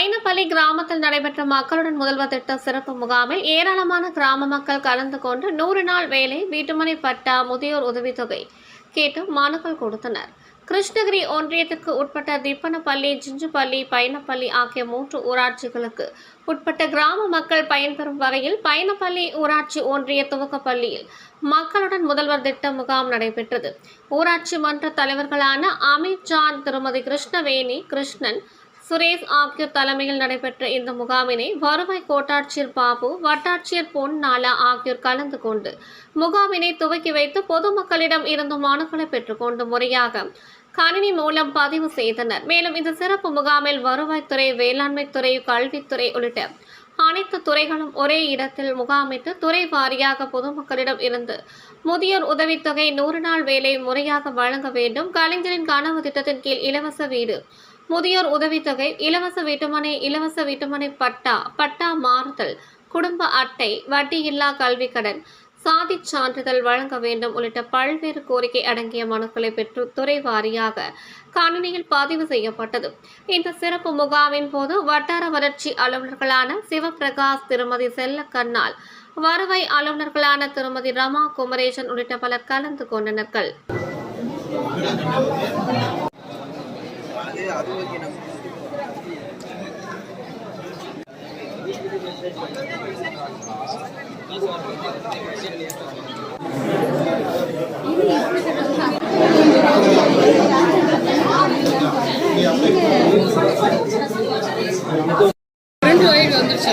பைனப்பள்ளி கிராமத்தில் நடைபெற்ற மக்களுடன் முதல்வர் திட்ட சிறப்பு முகாமில் ஏராளமான கிராம மக்கள் கலந்து கொண்டு நூறு நாள் வேலை வீட்டுமனை பட்டா முதியோர் உதவித்தொகை கேட்டு மனுக்கள் கொடுத்தனர். கிருஷ்ணகிரி ஒன்றியத்துக்கு உட்பட்ட திப்பனப்பள்ளி ஜிஞ்சுப்பள்ளி பைனப்பள்ளி ஆகிய மூன்று ஊராட்சிகளுக்கு உட்பட்ட கிராம மக்கள் பயன்பெறும் வகையில் பைனப்பள்ளி ஊராட்சி ஒன்றிய துவக்கப்பள்ளியில் மக்களுடன் முதல்வர் திட்ட முகாம் நடைபெற்றது. ஊராட்சி மன்ற தலைவர்களான அமித் ஜான் திருமதி கிருஷ்ணவேணி கிருஷ்ணன் சுரேஷ் ஆகியோர் தலைமையில் நடைபெற்ற இந்த முகாமினை வருவாய் கோட்டாட்சியர் பாபு வட்டாட்சியர் பொன் நாலா ஆகியோர் கலந்து கொண்டு முகாமினை துவக்கி வைத்து பொதுமக்களிடம் இருந்து மனுக்களை பெற்றுக்கொண்டு முறையாக கணினி மூலம் பதிவு செய்தனர். மேலும் இந்த சிறப்பு முகாமில் வருவாய்த்துறை வேளாண்மைத்துறை கல்வித்துறை உள்ளிட்ட அனைத்து துறைகளும் ஒரே இடத்தில் முகாமிட்டு துறை வாரியாக பொதுமக்களிடம் இருந்து முதியோர் உதவித்தொகை நூறு நாள் வேலை முறையாக வழங்க வேண்டும். கலைஞரின் கனவு திட்டத்தின் கீழ் இலவச வீடு முதியோர் உதவித்தொகை இலவச வீட்டுமனை இலவச வீட்டுமனை பட்டா பட்டா மாறுதல் குடும்ப அட்டை வட்டியில்லா கல்விக் கடன் சாதிச் சான்றிதழ் வழங்க வேண்டும் உள்ளிட்ட பல்வேறு கோரிக்கை அடங்கிய மனுக்களை பெற்று துறை வாரியாக கணினியில் பதிவு செய்யப்பட்டது. இந்த சிறப்பு முகாமின் போது வட்டார வளர்ச்சி அலுவலர்களான சிவபிரகாஷ் திருமதி செல்ல கண்ணால் வருவாய் அலுவலர்களான திருமதி ரமா குமரேசன் உள்ளிட்ட பலர் கலந்து கொண்டனர்கள். ரெண்டு வயது வந்துருச்சு